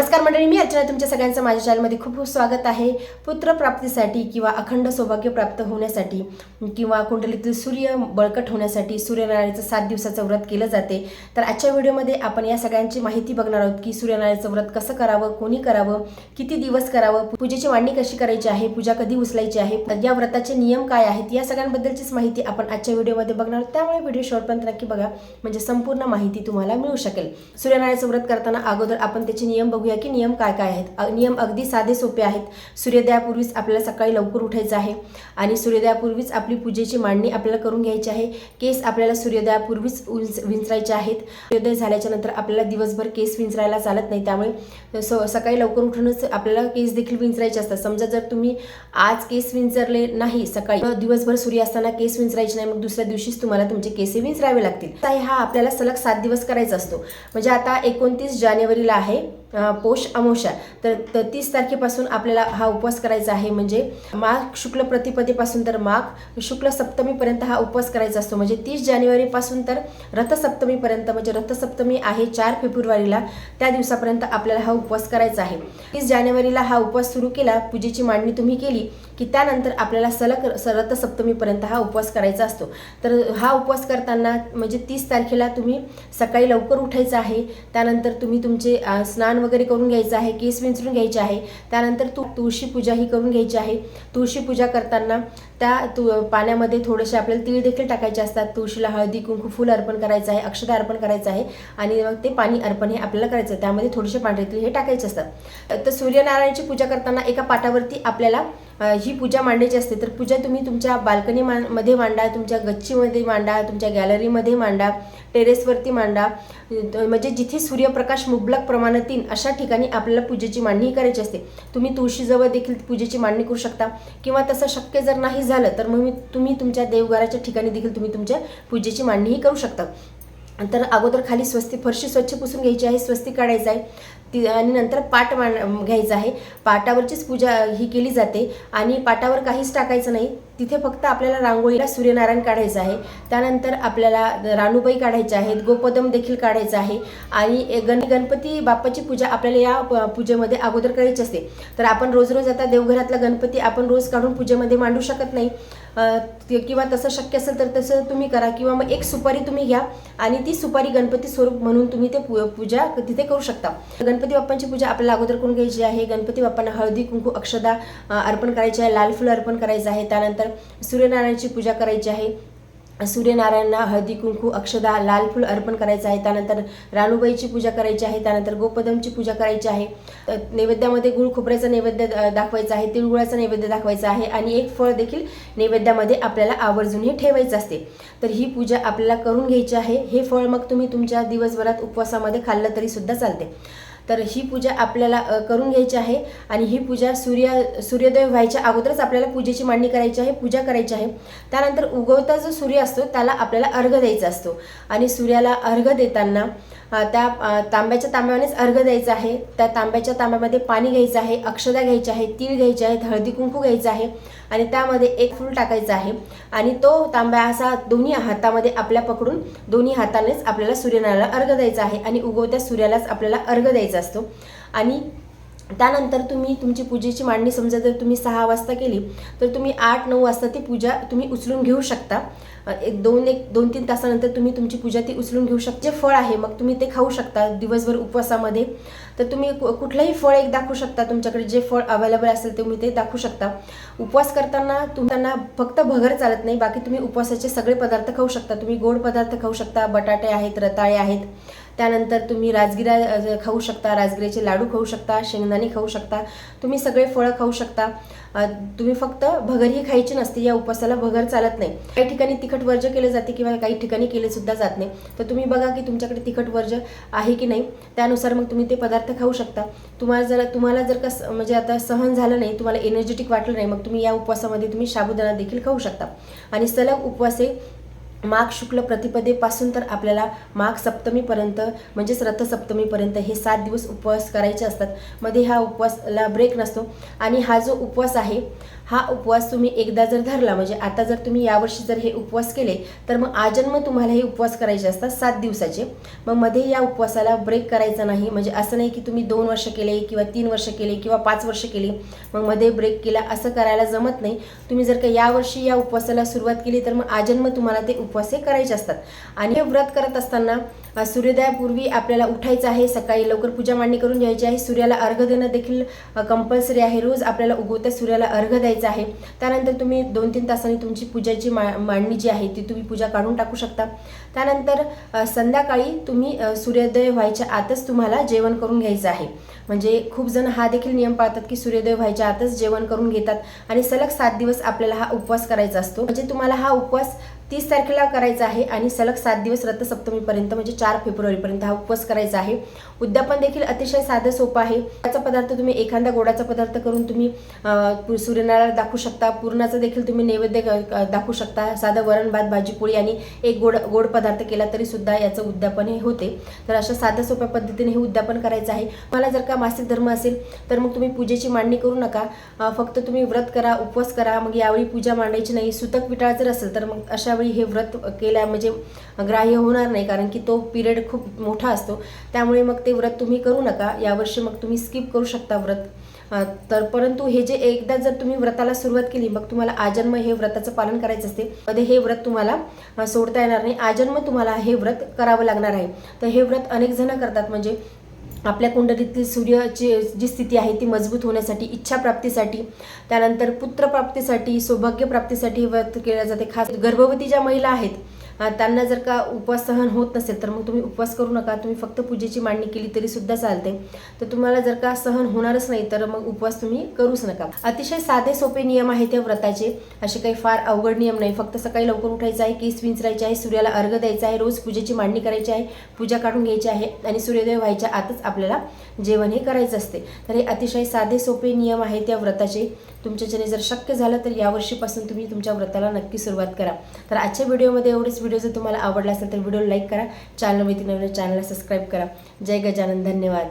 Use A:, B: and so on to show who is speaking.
A: नमस्कार मंडळी मी अर्चना तुमच्या सगळ्यांचं माझ्या चॅनलमध्ये खूप खूप स्वागत आहे. पुत्रप्राप्तीसाठी किंवा अखंड सौभाग्य प्राप्त होण्यासाठी किंवा कुंडलीतील सूर्य बळकट होण्यासाठी सूर्यनारायणाचं सात दिवसाचं व्रत केलं जाते. तर आजच्या व्हिडिओमध्ये आपण या सगळ्यांची माहिती बघणार आहोत की सूर्यनारायणाचं व्रत कसं करावं कोणी करावं किती दिवस करावं पूजेची मांडणी कशी करायची आहे पूजा कधी उचलायची आहे या व्रताचे नियम काय आहेत या सगळ्यांबद्दलचीच माहिती आपण आजच्या व्हिडिओमध्ये बघणार आहोत. त्यामुळे व्हिडिओ शेवटपर्यंत नक्की बघा म्हणजे संपूर्ण माहिती तुम्हाला मिळू शकेल. सूर्यनारायणाचं व्रत करताना अगोदर आपण त्याचे नियम बघूया. की नियम काय काय आहेत. नियम अगदी साधे सोपे आहेत. सूर्योदयापूर्वीच आपल्याला सकाळी लवकर उठायचं आहे आणि सूर्योदयापूर्वीच आपली पूजेची मांडणी आपल्याला करून घ्यायची आहे. केस आपल्याला सूर्योदयापूर्वीच उंच विंचरायचे आहेत. सूर्योदय झाल्याच्यानंतर आपल्याला दिवसभर केस विंचरायला चालत नाही. त्यामुळे स सकाळी लवकर उठूनच आपल्याला केस देखील विंचरायचे असतात. समजा जर तुम्ही आज केस विंचरले नाही सकाळी दिवसभर सूर्य असताना केस विंचरायचे नाही. मग दुसऱ्या दिवशीच तुम्हाला तुमचे केस विंचरावे लागतील. तर हा आपल्याला सलग सात दिवस करायचा असतो. म्हणजे आता एकोणतीस जानेवारीला आहे. पोष अमावस्या. तर त- तीस तारखेपासून आपल्याला हा उपवास करायचा आहे. म्हणजे माघ शुक्ल प्रतिपदेपासून तर माघ शुक्ल सप्तमीपर्यंत हा उपवास करायचा असतो. म्हणजे तीस जानेवारीपासून तर रथसप्तमीपर्यंत म्हणजे रथसप्तमी आहे चार फेब्रुवारीला. त्या दिवसापर्यंत आपल्याला हा उपवास करायचा आहे. तीस जानेवारीला हा उपवास सुरू केला पूजेची मांडणी तुम्ही केली की त्यानंतर आपल्याला सलग रथसप्तमीपर्यंत हा उपवास करायचा असतो. तर हा उपवास करताना म्हणजे तीस तारखेला तुम्ही सकाळी लवकर उठायचं आहे. त्यानंतर तुम्ही तुमचे स्नान वगैरे करून घ्यायचं आहे केस विंचरून घ्यायचे आहे. त्यानंतर तू तुळशी पूजा ही करून घ्यायची आहे. तुळशी पूजा करताना त्या तु पाण्यामध्ये थोडेसे आपल्याला तीळ देखील टाकायचे असतात. तुळशीला हळदी कुंकू फुल अर्पण करायचं आहे अक्षता अर्पण करायचं आहे आणि मग ते पाणी अर्पण हे आपल्याला करायचं आहे. त्यामध्ये थोडेसे पांढरे तीळ हे टाकायचे असतात. तर सूर्यनारायणाची पूजा करताना एका पाटावरती आपल्याला ही पूजा मांडायची असते तर पूजा तुम्ही तुमच्या बाल्कनी मा मध्ये मांडा तुमच्या गच्चीमध्ये मांडा तुमच्या गॅलरीमध्ये मांडा टेरेसवरती मांडा. म्हणजे जिथे सूर्यप्रकाश मुबलक प्रमाणात येईल अशा ठिकाणी आपल्याला पूजेची मांडणी करायची असते. तुम्ही तुळशीजवळ देखील पूजेची मांडणी करू शकता. किंवा तसं शक्य जर नाही झालं तर मग मी- तुम्ही तुमच्या देवघराच्या ठिकाणी देखील तुम्ही तुमच्या पूजेची मांडणीही करू शकता. तर अगोदर खाली स्वस्ती फरशी स्वच्छ पुसून घ्यायची आहे स्वस्ती काढायचं आहे. ती आणि नंतर पाट मांड घ्यायचा आहे. पाटावरचीच पूजा ही केली जाते. आणि पाटावर काहीच टाकायचं नाही. तिथे फक्त आपल्याला रांगोळीला सूर्यनारायण काढायचं आहे. त्यानंतर आपल्याला रानूबाई काढायच्या आहेत. गोपदम देखील काढायचं आहे. आणि गण गणपती बाप्पाची पूजा आपल्याला या पूजेमध्ये अगोदर करायची असते. तर आपण रोज रोज आता देवघरातला गणपती आपण रोज काढून पूजेमध्ये मांडू शकत नाही. किंवा तसं शक्य असेल तर तसं तुम्ही करा किंवा मग एक सुपारी तुम्ही घ्या आणि ती सुपारी गणपती स्वरूप म्हणून तुम्ही ते पूजा तिथे करू शकता. गणपती बाप्पांची पूजा आपल्याला अगोदर करून घ्यायची आहे? गणपती बाप्पांना हळदी कुंकू अक्षदा अर्पण करायची आहे लाल फुलं अर्पण करायचं आहे. त्यानंतर सूर्यनारायणाची पूजा करायची आहे. सूर्यनारायणला हळदी कुंकू अक्षदा लाल फूल अर्पण करायचं आहे. त्यानंतर राणूबाईची पूजा करायची आहे. त्यानंतर गोपदमची पूजा करायची आहे. नैवेद्यामध्ये गुळ खोबऱ्याचा नैवेद्य दाखवायचा आहे. तिळगुळाचा नैवेद्य दाखवायचा आहे. आणि एक फळ देखील नैवेद्यामध्ये आपल्याला आवर्जून हे ठेवायचं असते. तर ही पूजा आपल्याला करून घ्यायची आहे. हे फळ मग तुम्ही तुमच्या दिवसभरात उपवासामध्ये खाल्लं तरी सुद्धा चालते. तर ही पूजा आपल्याला करून घ्यायची आहे आणि ही पूजा सूर्य सूर्योदय व्हायच्या अगोदरच आपल्याला पूजेची मांडणी करायची आहे पूजा करायची आहे. त्यानंतर उगवता जो सूर्य असतो त्याला आपल्याला अर्घ द्यायचा असतो. आणि सूर्याला अर्घ देताना त्या तांब्याच्या तांब्यानेच अर्घ द्यायचा आहे. त्या तांब्याच्या तांब्यामध्ये पाणी घ्यायचं आहे अक्षदा घ्यायची आहे तीळ घ्यायचे आहेत हळदी कुंकू घ्यायचं आहे. आणि त्यामध्ये एक फूल टाकायचं आहे. आणि तो तांब्या असा दोन्ही हातामध्ये आपल्या पकडून दोन्ही हातानेच आपल्याला सूर्यनारायणाला अर्घ द्यायचा आहे आणि उगवत्या सूर्यालाच आपल्याला अर्घ द्यायचा असतो. आणि त्यानंतर तुम्ही तुमची पूजेची मांडणी समजा जर तुम्ही सहा वाजता केली तर तुम्ही आठ नऊ वाजता ती पूजा तुम्ही उचलून घेऊ शकता. एक दोन एक दोन तीन तासानंतर तुम्ही तुमची पूजा ती उचलून घेऊ शकता. जे फळ आहे मग तुम्ही ते खाऊ शकता दिवसभर उपवासामध्ये. तर तुम्ही कु- कुठलंही फळ एक दाखवू शकता. तुमच्याकडे जे फळ अवेलेबल असेल तुम्ही ते दाखवू शकता. उपवास करताना तुम्हाला फक्त भगर चालत नाही. बाकी तुम्ही उपवासाचे सगळे पदार्थ खाऊ शकता. तुम्ही गोड पदार्थ खाऊ शकता. बटाटे आहेत रताळे आहेत. त्यानंतर तुम्ही राजगिरा खाऊ शकता राजगिऱ्याचे लाडू खाऊ शकता शेंगदाणे खाऊ शकता तुम्ही सगळे फळं खाऊ शकता. तुम्ही फक्त भगर ही खायची नसते या उपवासाला भगर चालत नाही. काही ठिकाणी तिखट वर्ज केले जाते किंवा काही ठिकाणी केले सुद्धा जात नाही. तर तुम्ही बघा की तुमच्याकडे तिखट वर्ज आहे की नाही त्यानुसार मग तुम्ही ते पदार्थ खाऊ शकता. तुम्हाला जर तुम्हाला जर का म्हणजे आता सहन झालं नाही तुम्हाला एनर्जेटिक वाटलं नाही मग तुम्ही या उपवासामध्ये तुम्ही साबुदाणा देखील खाऊ शकता. आणि सलग उपवासे माघ शुक्ल प्रतिपदेपासून तर आपल्याला माघ सप्तमीपर्यंत म्हणजेच रथसप्तमीपर्यंत हे सात दिवस उपवास करायचे असतात. मध्ये हा उपवासला ब्रेक नसतो. आणि हा जो उपवास आहे हा उपवास तुम्ही एकदा जर धरला म्हणजे आता जर तुम्ही यावर्षी जर हे उपवास केले तर मग आजन्म तुम्हाला हे उपवास करायचे असतात सात दिवसाचे. मग मध्ये या उपवासाला ब्रेक करायचा नाही. म्हणजे असं नाही की तुम्ही दोन वर्ष केले किंवा तीन वर्ष केले किंवा पाच वर्ष केली मग मध्ये ब्रेक केला असं करायला जमत नाही. तुम्ही जर का यावर्षी या उपवासाला सुरुवात केली तर मग आजन्म तुम्हाला ते उपवास हे करायचे असतात. आणि हे व्रत करत असताना सूर्योदयापूर्वी आपल्याला उठायचं आहे. सकाळी लवकर पूजा मांडणी करून घ्यायची आहे. सूर्याला अर्घ देणं देखील कंपल्सरी आहे. रोज आपल्याला उगवत्या सूर्याला अर्घ द्यायचा आहे. त्यानंतर तुम्ही दोन तीन तासांनी तुमची पूजाची मा मांडणी जी आहे ती तुम्ही पूजा काढून टाकू शकता. त्यानंतर संध्याकाळी तुम्ही सूर्योदय व्हायच्या आतच तुम्हाला जेवण करून घ्यायचं आहे. म्हणजे खूप जण हा देखील नियम पाळतात की सूर्योदय व्हायच्या आतच जेवण करून घेतात आणि सलग सात दिवस आपल्याला हा उपवास करायचा असतो. म्हणजे तुम्हाला हा उपवास तीस तारखेला करायचा आहे आणि सलग सात दिवस रथसप्तमीपर्यंत म्हणजे चार फेब्रुवारीपर्यंत हा उपवास करायचा आहे. उद्यापन देखील अतिशय साधं सोपं आहे. त्याचा पदार्थ तुम्ही एखादा गोडाचा पदार्थ करून तुम्ही सूर्यनारायण दाखवू शकता. पूर्णाचा देखील तुम्ही नैवेद्य दाखवू शकता. साधं वरण भात भाजी पोळी आणि एक गोड गोड पदार्थ केला तरी सुद्धा याचं उद्यापन हे होते. तर अशा साध्या सोप्या पद्धतीने हे उद्यापन करायचं आहे. मला जर का मासिक धर्म असेल तर मग तुम्ही पूजेची मांडणी करू नका. फक्त तुम्ही व्रत करा उपवास करा. मग यावेळी पूजा मांडायची नाही. सुतक विटाळ जर असेल तर मग अशा वेळी हे व्रत केल्या म्हणजे ग्राह्य होणार नाही कारण की तो पिरियड खूप मोठा असतो. त्यामुळे मग ते व्रत तुम्ही करू नका. यावर्षी मग तुम्ही स्किप करू शकता व्रत. तर परंतु हे जे एकदा जर तुम्ही व्रताला सुरुवात केली मग तुम्हाला आजन्म हे व्रताचं पालन करायचं असते. मध्ये हे व्रत तुम्हाला सोडता येणार नाही. आजन्म तुम्हाला हे व्रत करावं लागणार आहे. तर हे व्रत अनेक जण करतात. म्हणजे आपल्या कुंडलीतील सूर्याची जी स्थिती आहे ती मजबूत होण्यासाठी इच्छा प्राप्तीसाठी त्यानंतर पुत्रप्राप्तीसाठी सौभाग्य प्राप्तीसाठी हे व्रत जाते. खास गर्भवती ज्या महिला आहेत त्यांना जर का उपवास सहन होत नसेल तर मग तुम्ही उपवास करू नका. तुम्ही फक्त पूजेची मांडणी केली तरी सुद्धा चालते. तर तुम्हाला जर का सहन होणारच नाही तर मग उपवास तुम्ही करूच नका. अतिशय साधे सोपे नियम आहेत त्या व्रताचे. असे काही फार अवघड नियम नाही. फक्त सकाळी लवकर उठायचं आहे केस विंचरायचे आहे सूर्याला अर्घ द्यायचा आहे रोज पूजेची मांडणी करायची आहे पूजा काढून घ्यायची आहे आणि सूर्योदय व्हायच्या आतच आपल्याला जेवण हे करायचं असते. तर हे अतिशय साधे सोपे नियम आहेत त्या व्रताचे. तुमच्याच्याने जर शक्य झालं तर यावर्षीपासून तुम्ही तुमच्या व्रताला नक्की सुरुवात करा. तर आजच्या व्हिडिओमध्ये एवढेच. व्हिडिओ व्हिडिओ जर तुम्हाला आवडला असेल तर व्हिडिओ लाईक करा. चॅनल नवीन चॅनलला सबस्क्राईब करा. जय गजानन धन्यवाद.